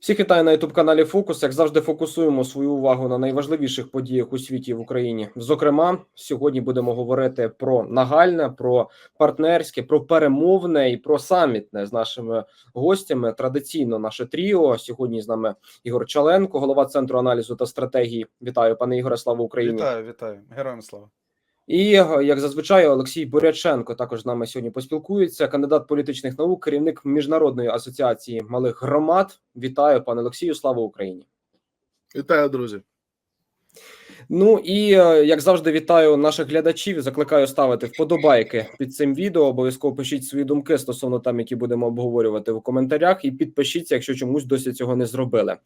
Всіх вітаю на youtube каналі Фокус. Як завжди, фокусуємо свою увагу на найважливіших подіях у світі в Україні. Зокрема, сьогодні будемо говорити про нагальне, про партнерське, про перемовне і про самітне з нашими гостями. Традиційно наше тріо. Сьогодні з нами Ігор Чаленко, голова центру аналізу та стратегії. Вітаю, пане Ігоре. Слава Україні! Вітаю, вітаю, героям слава. І як зазвичай, Олексій Буряченко також з нами сьогодні поспілкується. Кандидат політичних наук, керівник міжнародної асоціації малих громад. Вітаю, пане Олексію. Слава Україні! Вітаю, друзі. Ну і е, як завжди, вітаю наших глядачів. Закликаю ставити вподобайки під цим відео. Обов'язково пишіть свої думки стосовно там, які будемо обговорювати в коментарях, і підпишіться, якщо чомусь досі цього не зробили.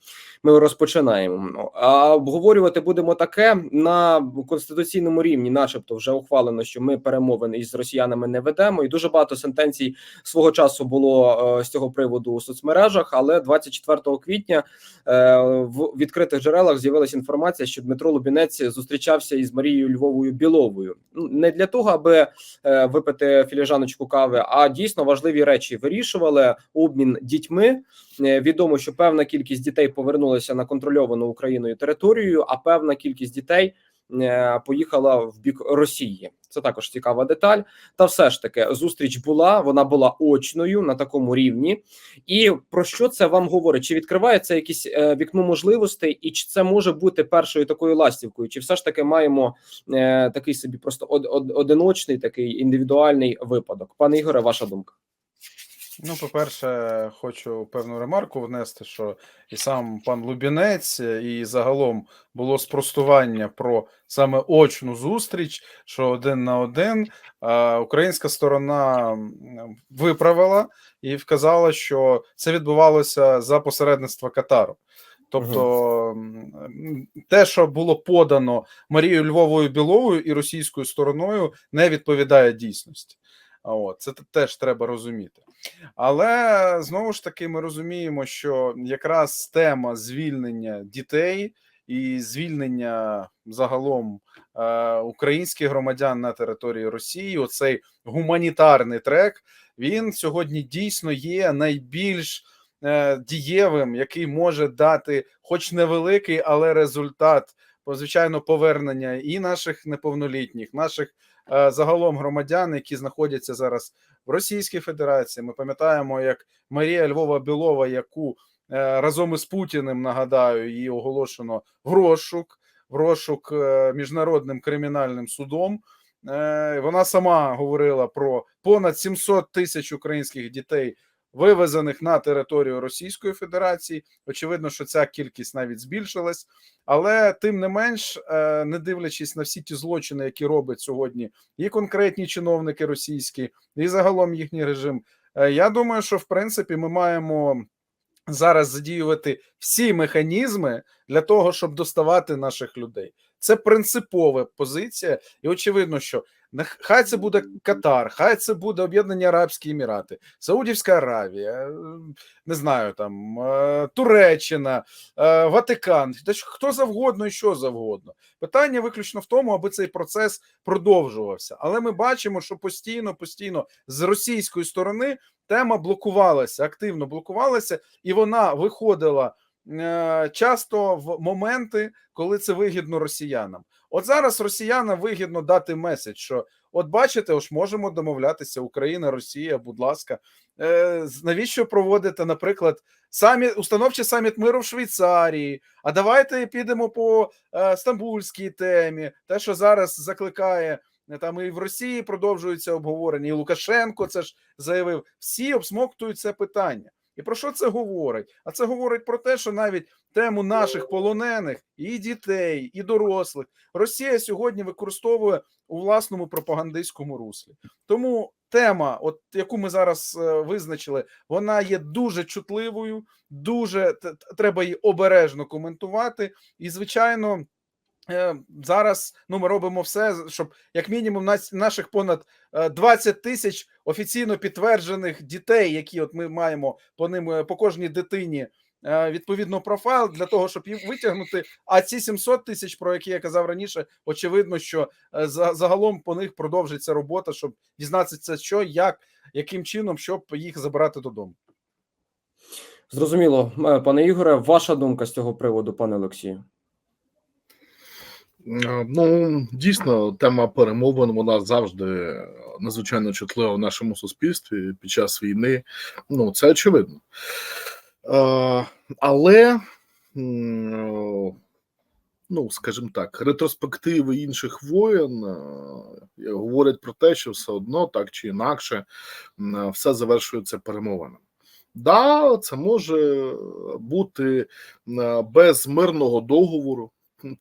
Ми розпочинаємо. А обговорювати будемо таке на конституційному рівні, начебто, вже ухвалено, що ми перемовини із росіянами не ведемо. І дуже багато сентенцій свого часу було е, з цього приводу у соцмережах. Але 24 квітня е, в відкритих джерелах з'явилася інформація, що Дмитро Лубінець зустрічався із Марією Львовою Біловою. Ну не для того, аби е, випити філіжаночку кави, а дійсно важливі речі вирішували обмін дітьми. Е, Відомо, що певна кількість дітей повернулася на контрольовану Україною територію, а певна кількість дітей поїхала в бік Росії. Це також цікава деталь. Та все ж таки зустріч була. Вона була очною на такому рівні. І про що це вам говорить? Чи відкривається якесь е, вікно можливостей, і чи це може бути першою такою ластівкою? Чи все ж таки маємо е, такий собі просто од, од, одиночний, такий індивідуальний випадок? Пане Ігоре, ваша думка? Ну, по-перше, хочу певну ремарку внести, що і сам пан Лубінець, і загалом було спростування про саме очну зустріч, що один на один українська сторона виправила і вказала, що це відбувалося за посередництва Катару. Тобто те, що було подано Марією Львовою Біловою і російською стороною, не відповідає дійсності. А От, це теж треба розуміти. Але знову ж таки, ми розуміємо, що якраз тема звільнення дітей і звільнення загалом е, українських громадян на території Росії, оцей гуманітарний трек, він сьогодні дійсно є найбільш е, дієвим, який може дати, хоч невеликий, але результат, звичайно, повернення і наших неповнолітніх, наших загалом громадян, які знаходяться зараз в Російській Федерації. Ми пам'ятаємо, як Марія Львова Білова, яку е, разом із Путіним нагадаю, її оголошено в розшук, в розшук е, міжнародним кримінальним судом. Е, Вона сама говорила про понад 700 тисяч українських дітей. Вивезених на територію Російської Федерації, очевидно, що ця кількість навіть збільшилась, але тим не менш, е, не дивлячись на всі ті злочини, які робить сьогодні і конкретні чиновники російські, і загалом їхній режим. Е, Я думаю, що в принципі ми маємо зараз задіювати всі механізми для того, щоб доставати наших людей. Це принципова позиція, і очевидно, що хай це буде Катар, хай це буде Об'єднані Арабські Емірати, Саудівська Аравія, е, не знаю там е, Туреччина, е, Ватикан, хто завгодно і що завгодно. Питання виключно в тому, аби цей процес продовжувався. Але ми бачимо, що постійно, постійно з російської сторони тема блокувалася, активно блокувалася, і вона виходила часто в моменти, коли це вигідно росіянам. От зараз росіянам вигідно дати меседж, що от бачите, ось можемо домовлятися Україна, Росія, будь ласка. Е, навіщо проводити, наприклад, самі установчий саміт миру в Швейцарії? А давайте підемо по е, стамбульській темі, те, що зараз закликає е, там і в Росії продовжується обговорення, і Лукашенко це ж заявив. Всі обсмоктують це питання. І про що це говорить? А це говорить про те, що навіть тему наших полонених і дітей, і дорослих Росія сьогодні використовує у власному пропагандистському руслі. Тому тема, от яку ми зараз е, визначили, вона є дуже чутливою, дуже треба її обережно коментувати. І, звичайно, зараз ну, ми робимо все, щоб як мінімум наших понад е, 20 тисяч офіційно підтверджених дітей, які от ми маємо по ним е, по кожній дитині. е, Відповідно, профайл для того, щоб їх витягнути. А ці 700 тисяч, про які я казав раніше, очевидно, що е, за- загалом по них продовжиться робота, щоб дізнатися, що, як, яким чином, щоб їх забирати додому. Зрозуміло, Е, пане Ігоре, ваша думка з цього приводу, пане Олексію. Е, Ну, дійсно, тема перемовин вона завжди надзвичайно чутлива в нашому суспільстві під час війни. Ну, це очевидно. Е, але, ну, скажімо так, ретроспективи інших воєн е, говорять про те, що все одно, так чи інакше, все завершується перемовинами. Да, це може бути без мирного договору.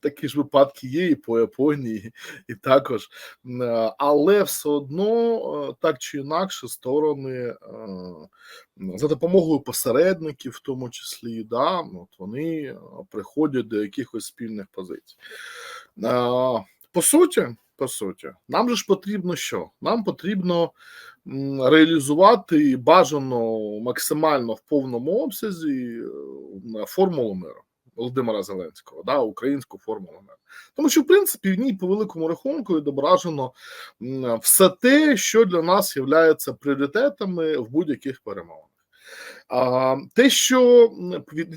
Такі ж випадки є і по Японії, і також, Е, але все одно е, так чи інакше, сторони е, за допомогою посередників, в тому числі, да, от вони приходять до якихось спільних позицій. По суті, по суті, нам же ж потрібно що? Нам потрібно реалізувати бажано максимально в повному обсязі формулу миру. Володимира Зеленського, да, українську формулу миру. Тому що, в принципі, в ній по великому рахунку відображено все те, що для нас є пріоритетами в будь-яких перемовинах. А, те, що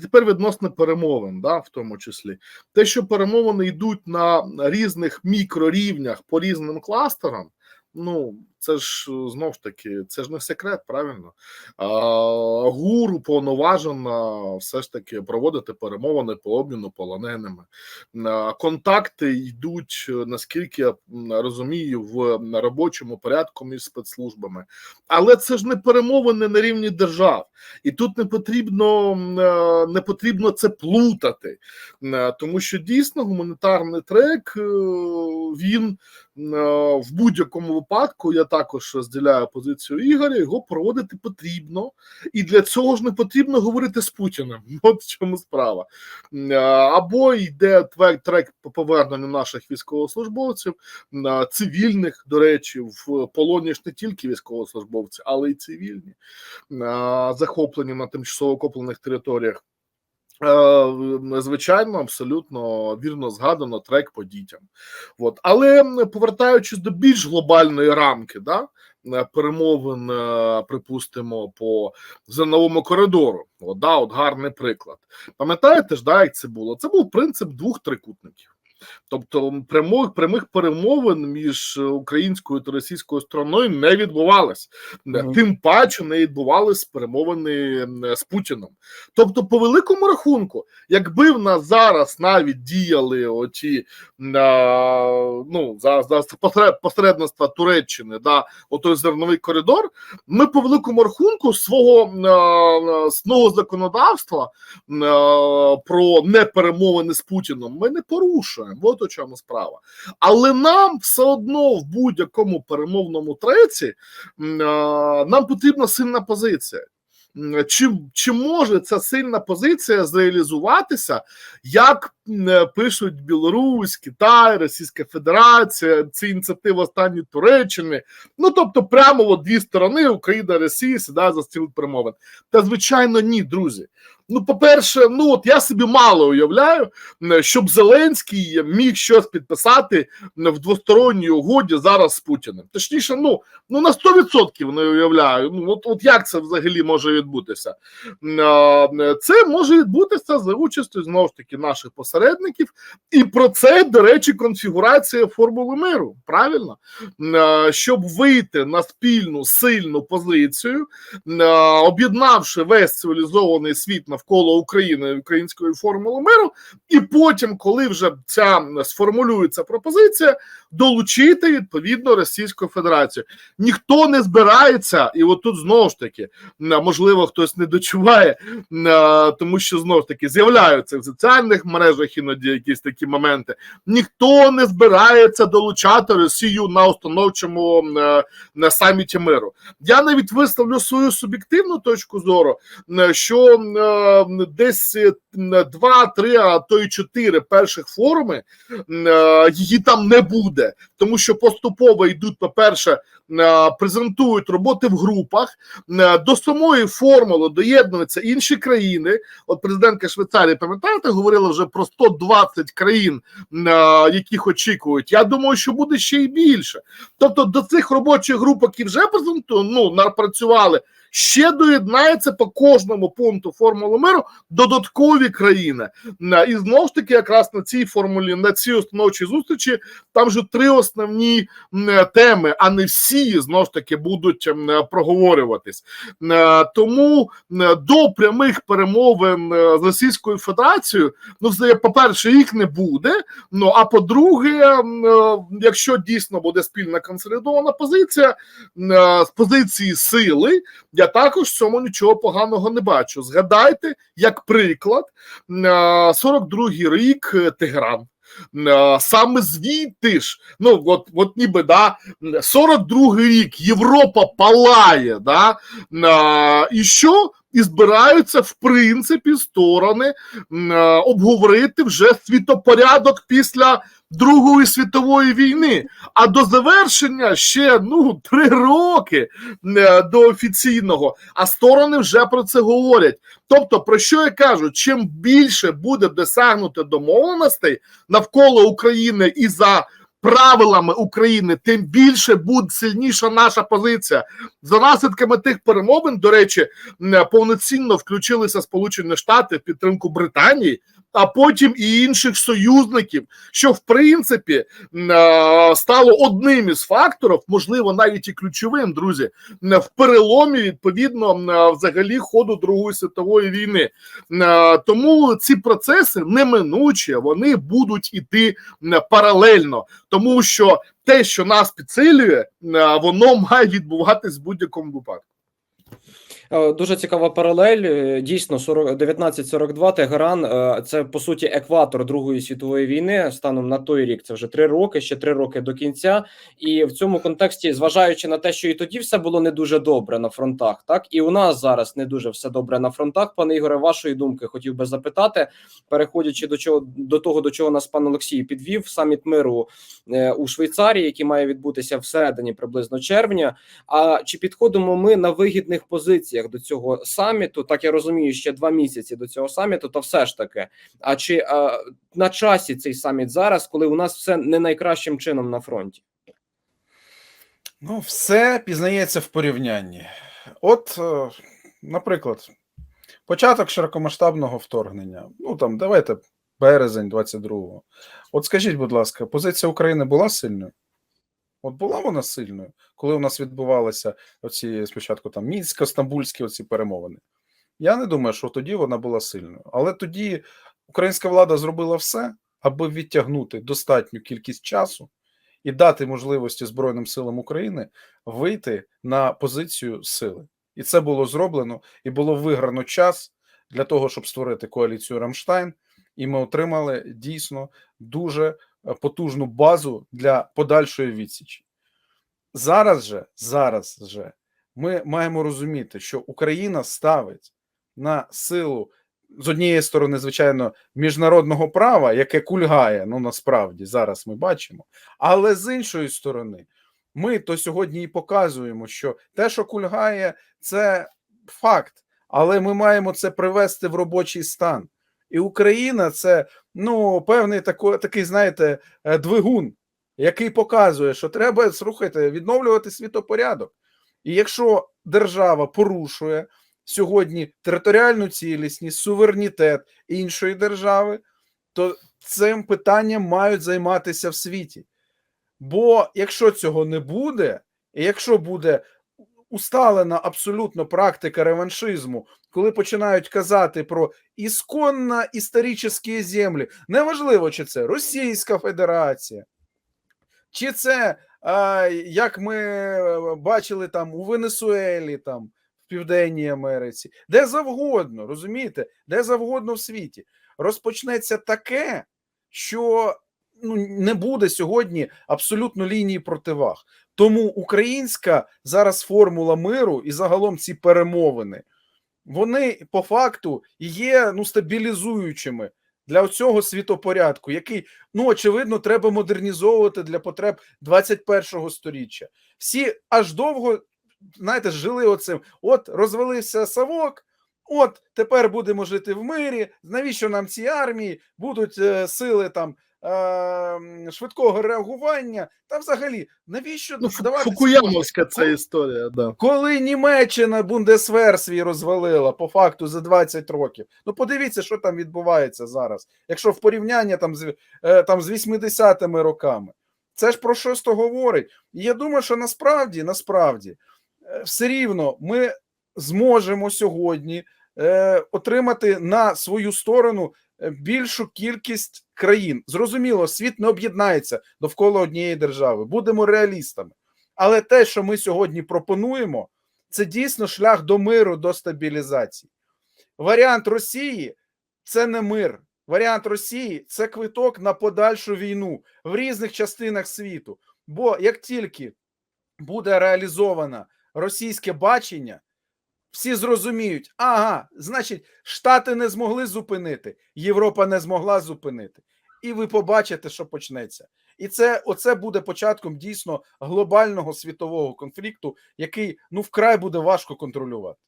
тепер відносно перемовин, да, в тому числі, те, що перемовини йдуть на різних мікрорівнях по різним кластерам, ну це ж е, знов ж таки, це ж не секрет, правильно? А, ГУР уповноважена все ж таки проводити перемовини по обміну полоненими. А, Контакти йдуть, е, наскільки я розумію, в робочому порядку між спецслужбами. Але це ж не перемовини на рівні держав, і тут не потрібно е, не потрібно це плутати, тому що дійсно гуманітарний трек він в будь-якому випадку. Я також розділяю позицію Ігоря. Його проводити потрібно, і для цього ж не потрібно говорити з Путіним. От в чому справа. Або йде трек, по поверненню наших військовослужбовців, цивільних, до речі, в полоні ж не тільки військовослужбовці, але й цивільні, захоплені на тимчасово окуплених територіях. Е, Звичайно, абсолютно вірно згадано трек по дітям. От. Але повертаючись до більш глобальної рамки, да, е, перемовин, е, припустимо, по зерновому коридору. От, да, от гарний приклад. Пам'ятаєте ж, да, як це було? Це був принцип двох трикутників. Тобто прямих, прямих перемовин між українською та російською стороною не відбувалось. Мгм. Тим паче не відбувались перемовини з Путіним. Тобто, по великому рахунку, якби в нас зараз навіть діяли оті а, ну, за, за посередництва Туреччини, да, отой зерновий коридор, ми по великому рахунку свого свого законодавства а, про неперемовини з Путіном ми не порушуємо. От у чому справа. Але нам все одно в будь-якому перемовному треці нам потрібна сильна позиція. Чи, чи може ця сильна позиція зреалізуватися, як е, пишуть Білорусь, Китай, Російська Федерація, ці ініціативи останні Туреччини? Ну тобто, прямо от дві сторони Україна, Росія сідає за стіл перемовин. Та звичайно, ні, друзі. Ну, по-перше, ну от я собі мало уявляю, щоб Зеленський міг щось підписати в двосторонній угоді зараз з Путіним. Точніше, ну ну на 100% не уявляю. Ну от, от як це взагалі може відбутися? Це може відбутися за участю знову ж таки наших посередників, і про це, до речі, конфігурація формули миру. Правильно, щоб вийти на спільну сильну позицію, об'єднавши весь цивілізований світ навколо України української формули миру, і потім, коли вже ця сформулюється пропозиція, долучити відповідно Російську Федерацію. Ніхто не збирається, і от тут знову ж таки, можливо, хтось не дочуває, тому що знову ж таки з'являються в соціальних мережах іноді якісь такі моменти. Ніхто не збирається долучати Росію на установчому е, на саміті миру. Я навіть висловлю свою суб'єктивну точку зору, м, що е, десь е, два, три, а то й чотири перших форуми е, її там не буде, тому що поступово йдуть, по-перше, е, презентують роботи в групах. До самої формули доєднуються інші країни. От президентка Швейцарії, пам'ятаєте, говорила вже про 120 країн, яких очікують. Я думаю, що буде ще й більше. Тобто до цих робочих груп, які вже презенту, ну, напрацювали, ще доєднається по кожному пункту формули миру додаткові країни. Е, І знову ж таки, якраз на цій формулі, на цій установчій зустрічі, там же три основні е, теми, а не всі знову ж таки будуть е, проговорюватись. Тому до прямих перемовин з Російською Федерацією, ну це, по-перше, їх не буде. Ну а по-друге, якщо дійсно буде спільна консолідована позиція з позиції сили, я також в цьому нічого поганого не бачу. Згадайте, як приклад, е, 42-й рік е, Тегеран. Е, Саме звідти ж, ну от, от ніби да, 42-й рік Європа палає, да, і що? І збираються в принципі сторони е, обговорити вже світопорядок після Другої світової війни. А до завершення ще ну три роки е, до офіційного. А сторони вже про це говорять. Тобто, про що я кажу? Чим більше буде досягнуто домовленостей навколо України і за правилами України, тим більше буде сильніша наша позиція. За наслідками тих перемовин, до речі, повноцінно включилися Сполучені Штати в підтримку Британії. А потім і інших союзників, що в принципі стало одним із факторів, можливо, навіть і ключовим, друзі, в переломі відповідно взагалі ходу Другої світової війни. Тому ці процеси неминучі, вони будуть іти паралельно, тому що те, що нас підсилює, воно має відбуватись в будь-якому випадку. Е, Дуже цікава паралель. Е, Дійсно, 40 1942 Тегеран е, це по суті екватор Другої світової війни. Станом на той рік це вже три роки, ще три роки до кінця. І в цьому контексті, зважаючи на те, що і тоді все було не дуже добре на фронтах, так і у нас зараз не дуже все добре на фронтах. Пане Ігоре, вашої думки хотів би запитати, переходячи до чого до того, до чого нас пан Олексій підвів саміт миру у Швейцарії, який має відбутися всередині приблизно червня. А чи підходимо ми на вигідних позиціях до цього саміту? Так я розумію, ще два місяці до цього саміту, то все ж таки. А чи а, на часі цей саміт зараз, коли у нас все не найкращим чином на фронті? Ну, все пізнається в порівнянні. От, е, наприклад, початок широкомасштабного вторгнення. Ну там давайте березень 22-го. От скажіть, будь ласка, позиція України була сильною? От була вона сильною, коли у нас відбувалися оці спочатку там мінсько-стамбульські оці перемовини. Я не думаю, що тоді вона була сильною. Але тоді українська влада зробила все, аби відтягнути достатню кількість часу і дати можливості Збройним силам України вийти на позицію сили. І це було зроблено, і було виграно час для того, щоб створити коаліцію Рамштайн, і ми отримали дійсно дуже потужну базу для подальшої відсічі. Зараз же, зараз же ми маємо розуміти, що Україна ставить на силу з однієї сторони, звичайно, міжнародного права, яке кульгає, ну насправді зараз ми бачимо, але з іншої сторони, ми то сьогодні і показуємо, що те, що кульгає, це факт, але ми маємо це привести в робочий стан. І Україна це ну певний тако, такий, знаєте, е, двигун, який показує, що треба слухайте, відновлювати світопорядок. І якщо держава порушує сьогодні територіальну цілісність, суверенітет іншої держави, то цим питанням мають займатися в світі. Бо якщо цього не буде, і якщо буде усталена абсолютно практика реваншизму, коли починають казати про ісконно історичні землі, неважливо, чи це Російська Федерація, чи це, як ми бачили там у Венесуелі, там в Південній Америці, де завгодно, розумієте, де завгодно в світі, розпочнеться таке, що ну, не буде сьогодні абсолютно лінії противаг. Тому українська зараз формула миру і загалом ці перемовини, вони по факту є ну, стабілізуючими для цього світопорядку, який, ну, очевидно, треба модернізовувати для потреб 21-го сторіччя. Всі аж довго, знаєте, жили оцим. От розвалився Савок, от тепер будемо жити в мирі. Навіщо нам ці армії? Будуть е, сили там швидкого реагування. Та взагалі, навіщо Ну, давати Фукуямовська ця історія, да. Коли Німеччина Бундесвер свій розвалила по факту за 20 років. Ну подивіться, що там відбувається зараз. Якщо в порівнянні там з, е, там з 80-ми роками, це ж про щось то говорить. І я думаю, що насправді, насправді, е, все рівно ми зможемо сьогодні е, отримати на свою сторону більшу кількість країн. Зрозуміло, світ не об'єднається довкола однієї держави. Будемо реалістами. Але те, що ми сьогодні пропонуємо, це дійсно шлях до миру, до стабілізації. Варіант Росії це не мир. Варіант Росії це квиток на подальшу війну в різних частинах світу. Бо як тільки буде реалізовано російське бачення, всі зрозуміють, ага, значить, Штати не змогли зупинити, Європа не змогла зупинити. І ви побачите, що почнеться. І це оце буде початком дійсно глобального світового конфлікту, який ну вкрай буде важко контролювати.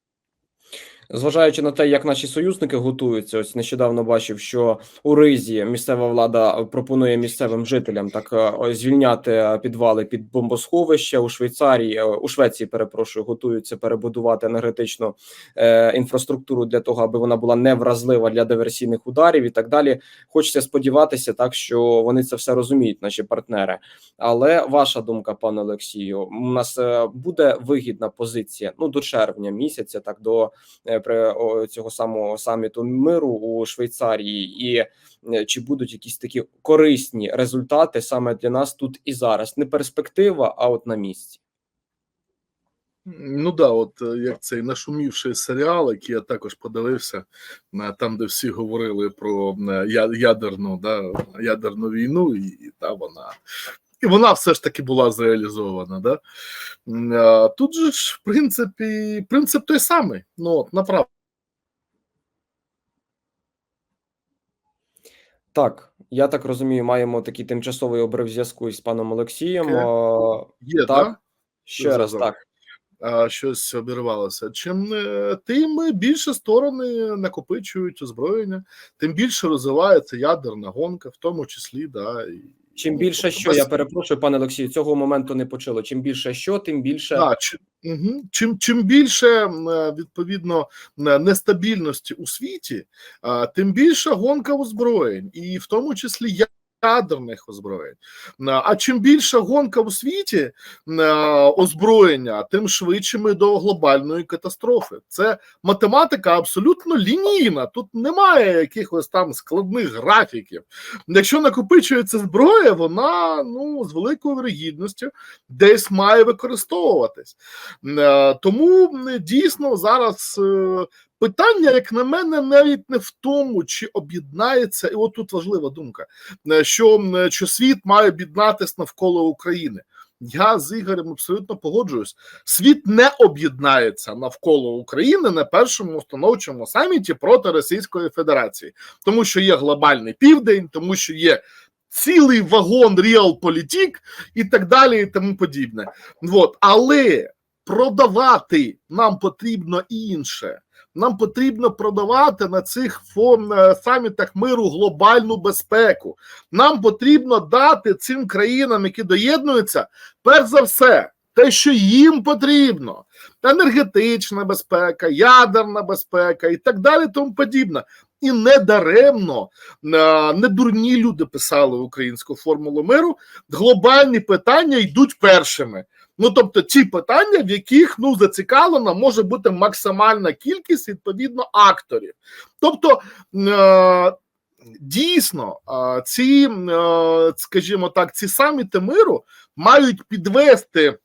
Зважаючи на те, як наші союзники готуються, ось нещодавно бачив, що у Ризі місцева влада пропонує місцевим жителям так е, звільняти підвали під бомбосховища у Швейцарії, е, у Швеції, перепрошую, готуються перебудувати енергетичну е, інфраструктуру для того, аби вона була невразлива для диверсійних ударів і так далі. Хочеться сподіватися, так що вони це все розуміють, наші партнери. Але ваша думка, пане Олексію, у нас е, буде вигідна позиція ну до червня місяця, так до е, при цього самого саміту миру у Швейцарії, і е, чи будуть якісь такі корисні результати саме для нас тут і зараз? Не перспектива, а от на місці. Ну да, от е, як цей нашумівший серіал, який я також подивився, е, там, де всі говорили про ядерну, да, ядерну війну, і та вона. І вона все ж таки була зреалізована. Да? А Тут же ж, в принципі, принцип той самий. Ну, от, направду. Так, я так розумію, маємо такий тимчасовий обрив зв'язку із паном Олексієм. О, Є, Так. да? ще раз так. а, щось обірвалося. Чим е, тим більше сторони накопичують озброєння, тим більше розвивається ядерна гонка, в тому числі, да, і, Чим більше тобто що, я перепрошую, пане Олексію, цього моменту не почало. Чим більше що, тим більше Да, чи, угу. чим, чим більше е, відповідно е, нестабільності у світі, тим більша гонка озброєнь, і в тому числі я- ядерних озброєнь. А а чим більша гонка у світі е, озброєння, тим швидше ми до глобальної катастрофи. Це математика абсолютно лінійна. Тут немає якихось там складних графіків. Якщо накопичується зброя, вона ну з великою вірогідністю десь має використовуватись. Е, Тому дійсно зараз е, питання, як на мене, навіть не в тому, чи об'єднається, і от тут важлива думка, е, що, що світ має об'єднатись навколо України. Я з Ігорем абсолютно погоджуюсь. Світ не об'єднається навколо України на першому установчому саміті проти Російської Федерації, тому що є глобальний південь, тому що є цілий вагон Реалполітік і так далі, і тому подібне. От. Але продавати нам потрібно інше. Нам потрібно продавати на цих фон е, самітах миру глобальну безпеку. Нам потрібно дати цим країнам, які доєднуються, перш за все, те, що їм потрібно: енергетична безпека, ядерна безпека і так далі, тому подібне. І не даремно е, не дурні люди писали українську формулу миру. Глобальні питання йдуть першими. Ну, тобто, ті питання, в яких ну зацікавлена може бути максимальна кількість відповідно акторів. Тобто, е, дійсно, е, ці, е, скажімо так, ці саміти миру мають підвести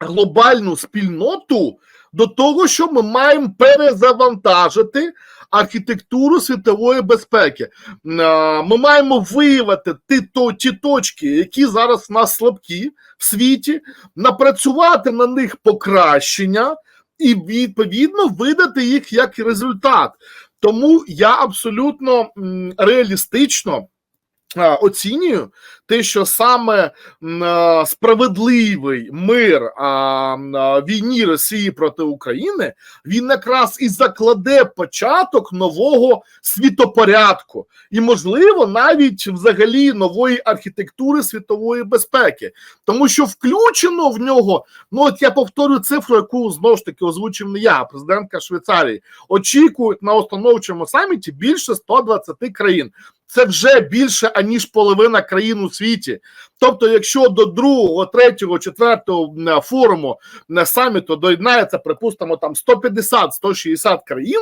глобальну спільноту до того, що ми маємо перезавантажити архітектуру світової безпеки. Ми маємо виявити ті, точки, які зараз в нас слабкі в світі, напрацювати на них покращення і відповідно видати їх як результат. Тому я абсолютно реалістично оцінюю те, що саме е, справедливий мир е, війні Росії проти України він якраз і закладе початок нового світопорядку, і, можливо, навіть взагалі нової архітектури світової безпеки, тому що включено в нього. Ну, от я повторю цифру, яку знову ж таки озвучив не я, а президентка Швейцарії. Очікують на установчому саміті більше 120 країн. Це вже більше аніж половина країн у світі. Тобто, якщо до другого, третього, четвертого форуму на саміту доєднається, припустимо, там 150-160 країн,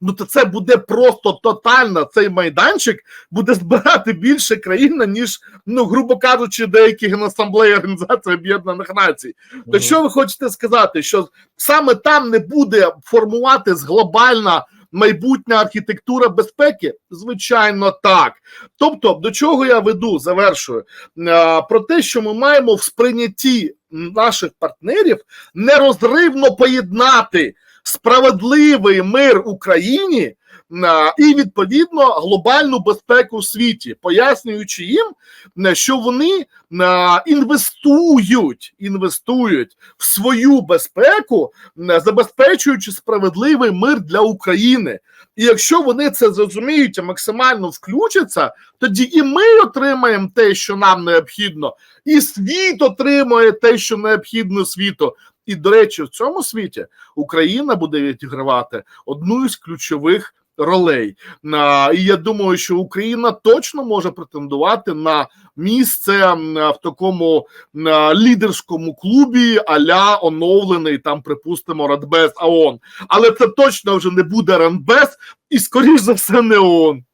ну то це буде просто тотально. Цей майданчик буде збирати більше країн, ніж, ну грубо кажучи, деякі генасамблеї Організації Об'єднаних Націй. То що ви хочете сказати, що саме там не буде формуватись глобальна майбутня архітектура безпеки? Звичайно, так. Тобто, до чого я веду, завершую Е, про те, що ми маємо в сприйнятті наших партнерів нерозривно поєднати справедливий мир Україні і відповідно глобальну безпеку в світі, пояснюючи їм, е, що вони е, інвестують, інвестують в свою безпеку, е, забезпечуючи справедливий мир для України. І якщо вони це зрозуміють і максимально включаться, тоді і ми отримаємо те, що нам необхідно, і світ отримує те, що необхідно світу. І, до речі, в цьому світі Україна буде відігравати одну із ключових ролей. І я думаю, що Україна точно може претендувати на місце в такому лідерському клубі, аля оновлений там, припустимо, Радбез АОН. Але це точно вже не буде Радбез, і скоріш за все не ООН.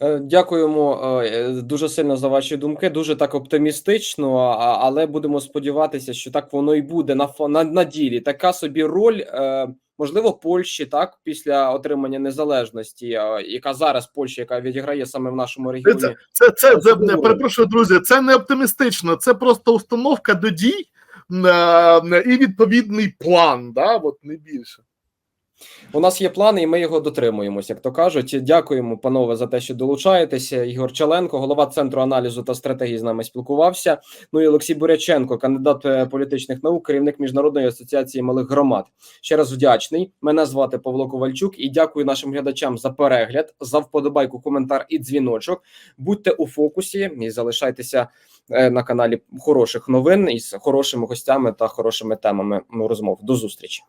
Е, Дякуємо е, дуже сильно за ваші думки. Дуже так оптимістично, але будемо сподіватися, що так воно і буде на на, на ділі. Така собі роль, е, можливо, Польщі, так після отримання незалежності, яка зараз Польща, яка відіграє саме в нашому регіоні. Це, це, це, це не перепрошую, друзі. Це не оптимістично, це просто установка до дій е, і відповідний план. Да? От не більше. У нас є плани, і ми його дотримуємось, як то кажуть. Дякуємо, панове, за те, що долучаєтеся. Ігор Чаленко, голова центру аналізу та стратегії, з нами спілкувався. Ну і Олексій Буряченко, кандидат е, політичних наук, керівник міжнародної асоціації малих громад. Ще раз вдячний. Мене звати Павло Ковальчук і дякую нашим глядачам за перегляд, за вподобайку, коментар і дзвіночок. Будьте у фокусі і залишайтеся е, на каналі хороших новин із хорошими гостями та хорошими темами ну, розмов. До зустрічі.